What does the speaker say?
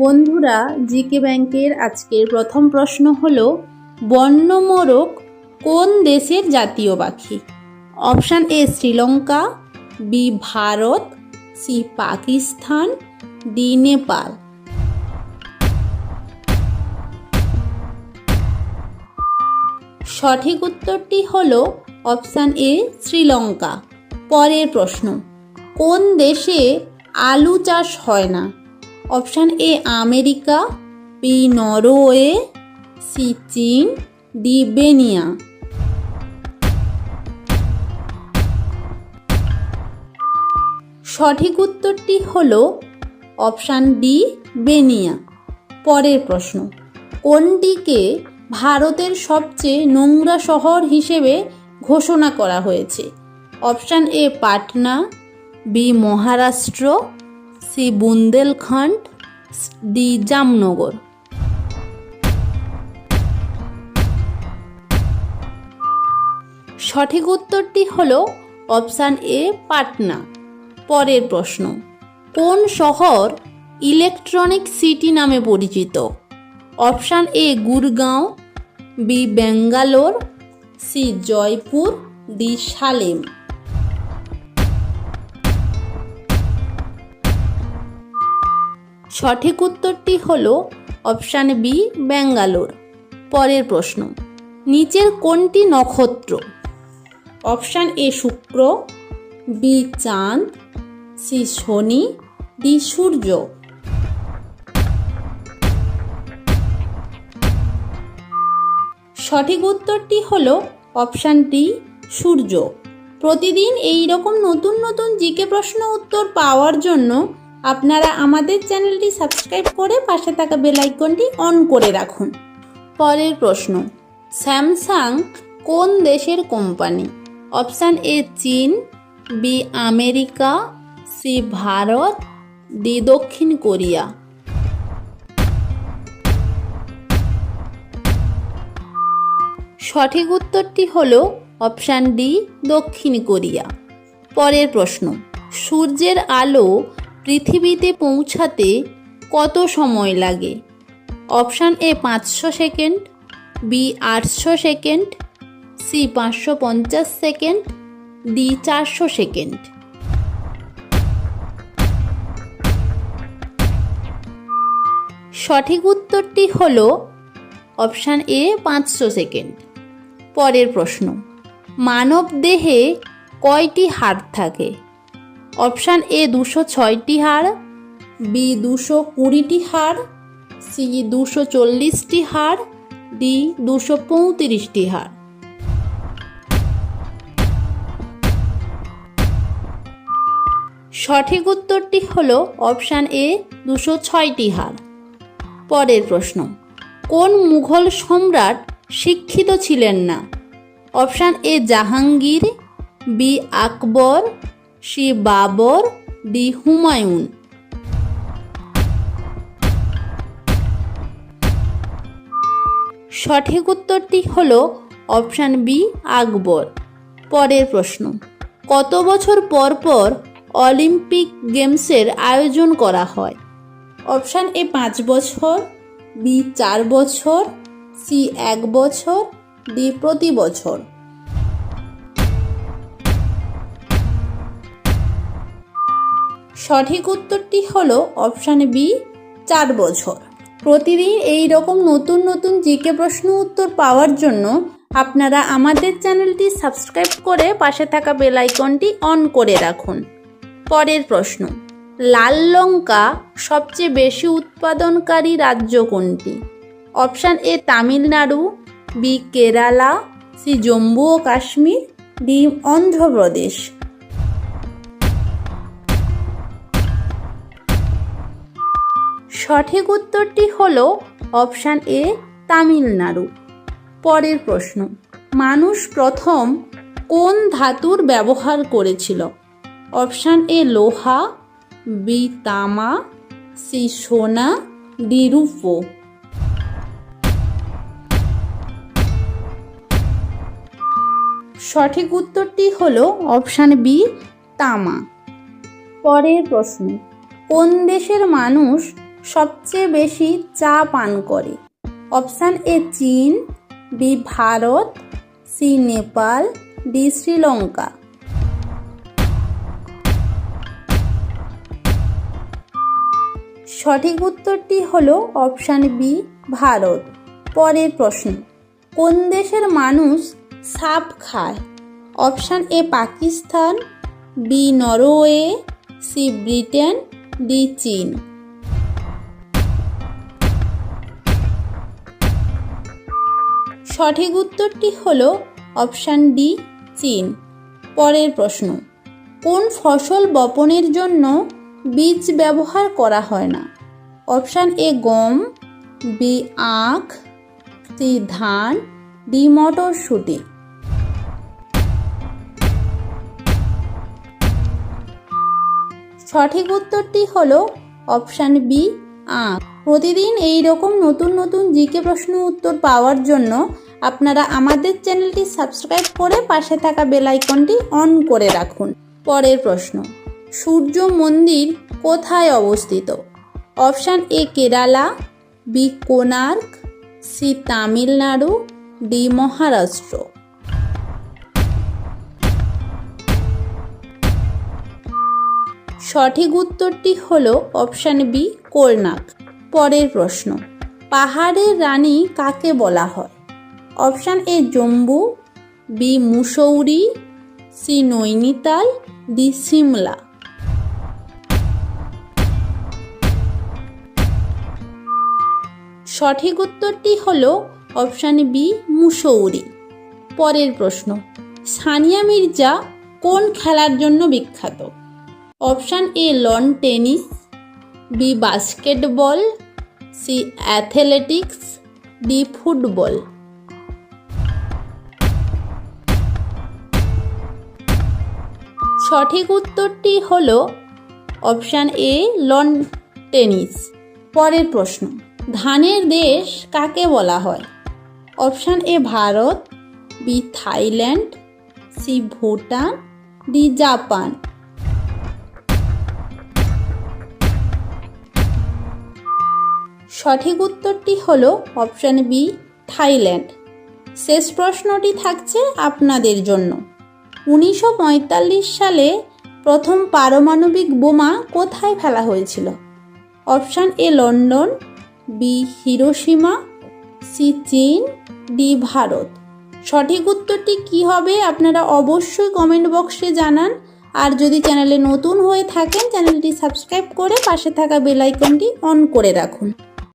বন্ধুরা, জিকে ব্যাংকের আজকের প্রথম প্রশ্ন হল বন্যমোরক কোন দেশের জাতীয় পাখি? Option A Sri Lanka, B Bharat, C Pakistan, D Nepal. সঠিক উত্তরটি হল অপশান এ শ্রীলঙ্কা। পরের প্রশ্ন, কোন দেশে আলু চাষ হয় না? Option A America, B Norway, C চীন, ডি বেনিয়া। সঠিক উত্তরটি হল অপশান ডি বেনিয়া। পরের প্রশ্ন, কোনটিকে ভারতের সবচেয়ে নোংরা শহর হিসেবে ঘোষণা করা হয়েছে? Option A Patna, B Maharashtra, C Bundelkhand D Jamnagar. সঠিক উত্তরটি হল অপশান এ, পাটনা। পরের প্রশ্ন, কোন শহর ইলেকট্রনিক সিটি নামে পরিচিত? Option A, Gurgaon, B, Bangalore, C, Jaipur, D, Salem. সঠিক উত্তরটি হল অপশান বি, ব্যাঙ্গালোর। পরের প্রশ্ন, নিচের কোনটি নক্ষত্র? অপশান এ, শুক্র, বি, চাঁদ, সি, শনি, ডি, সূর্য। সঠিক উত্তরটি হল অপশান ডি, সূর্য। প্রতিদিন এই রকম নতুন নতুন জিকে প্রশ্ন উত্তর পাওয়ার জন্য আপনারা আমাদের চ্যানেলটি সাবস্ক্রাইব করে পাশে থাকা বেল আইকনটি অন করে রাখুন। পরের প্রশ্ন, স্যামসাং কোন দেশের কোম্পানি? অপশান এ, চীন, B, America, C, Bharat, D, দক্ষিণ কোরিয়া। সঠিক উত্তরটি হল অপশান ডি, দক্ষিণ কোরিয়া। পরের প্রশ্ন, সূর্যের আলো পৃথিবীতে পৌঁছাতে কত সময় লাগে? অপশান এ পাঁচশো সেকেন্ড, বি আটশো সেকেন্ড, সি পাঁচশো পঞ্চাশ সেকেন্ড, ডি চারশো সেকেন্ড। সঠিক উত্তরটি হল অপশান এ পাঁচশো সেকেন্ড। পরের প্রশ্ন, মানব দেহে কয়টি হাড় থাকে? অপশান এ দুশো ছয়টি হাড় বি দুশো কুড়িটি হাড় সি দুশো চল্লিশটি হাড় ডি দুশো পঁয়ত্রিশটি হাড় সঠিক উত্তরটি হল অপশান এ দুশো ছয়টি হাড় পরের প্রশ্ন, কোন মুঘল সম্রাট শিক্ষিত ছিলেন না? Option A Jahangir, B Akbar C Babur D Humayun. সঠিক উত্তরটি হল অপশান বি, আকবর। পরের প্রশ্ন, কত বছর পর পর অলিম্পিক গেমসের আয়োজন করা হয়? অপশান এ, পাঁচ বছর, বি, চার বছর, সি, এক বছর, ডি, প্রতি বছর। সঠিক উত্তরটি হলো অপশান বি, চার বছর। প্রতিদিন এই রকম নতুন নতুন জিকে প্রশ্ন উত্তর পাওয়ার জন্য আপনারা আমাদের চ্যানেলটি সাবস্ক্রাইব করে পাশে থাকা বেল আইকনটি অন করে রাখুন। পরের প্রশ্ন, লাল লঙ্কা সবচেয়ে বেশি উৎপাদনকারী রাজ্য কোনটি? Option A, Tamil Nadu, B, Kerala, C, Jammu O Kashmir, D, Andhra Pradesh. সঠিক উত্তরটি হল অপশান এ, তামিলনাড়ু। পরের প্রশ্ন, মানুষ প্রথম কোন ধাতুর ব্যবহার করেছিল? অপশান এ, লোহা, বি, তামা, সি, সোনা, ডি, রূপো। সঠিক উত্তরটি হল অপশান বি, তামা। পরের প্রশ্ন, কোন দেশের মানুষ সবচেয়ে বেশি চা পান করে। অপশান এ চীন, B Bharat, C Nepal, D Sri Lanka. সঠিক উত্তরটি হল অপশান বি, ভারত। পরের প্রশ্ন, কোন দেশের মানুষ সাপ খায়? Option A Pakistan, B Norway, C Britain, D চীন। সঠিক উত্তরটি হল অপশান ডি, চীন। পরের প্রশ্ন, কোন ফসল বপনের জন্য বীজ ব্যবহার করা হয় না? অপশান এ, গম, বি, আখ, সি, ধান, ডি, মটরশুঁটি। সঠিক উত্তরটি হলো অপশান বি, আখ। প্রতিদিন এই রকম নতুন নতুন জিকে প্রশ্ন উত্তর পাওয়ার জন্য আপনারা আমাদের চ্যানেলটি সাবস্ক্রাইব করে পাশে থাকা বেল আইকনটি অন করে রাখুন। পরের প্রশ্ন, সূর্য মন্দির কোথায় অবস্থিত? Option A, Kerala, B Konark C, Tamil Nadu, D, Maharashtra. সঠিক উত্তরটি হল অপশান বি কোরনাক পরের প্রশ্ন, পাহাড়ের রানী কাকে বলা হয়? Option A Jammu, B Mussoorie, C Nainital, D Shimla. সঠিক উত্তরটি হল অপশান বি মুসৌরি। পরের প্রশ্ন, সানিয়া মির্জা কোন খেলার জন্য বিখ্যাত? Option A lawn tennis, B basketball, C athletics, D football. সঠিক উত্তরটি হল অপশান এ, লন টেনিস। পরের প্রশ্ন, ধানের দেশ কাকে বলা হয়? Option A, Bharat, B, Thailand, C, Bhutan, D, Japan. সঠিক উত্তরটি হল অপশান বি, থাইল্যান্ড। শেষ প্রশ্নটি থাকছে আপনাদের জন্য। উনিশশো পঁয়তাল্লিশ সালে প্রথম পারমাণবিক বোমা কোথায় ফেলা হয়েছিল? Option A London, B Hiroshima C চীন, ডি ভারত। সঠিক উত্তরটি কি হবে আপনারা অবশ্যই কমেন্ট বক্সে জানান। আর যদি চ্যানেলে নতুন হয়ে থাকেন, চ্যানেলটি সাবস্ক্রাইব করে পাশে থাকা বেল আইকনটি অন করে রাখুন।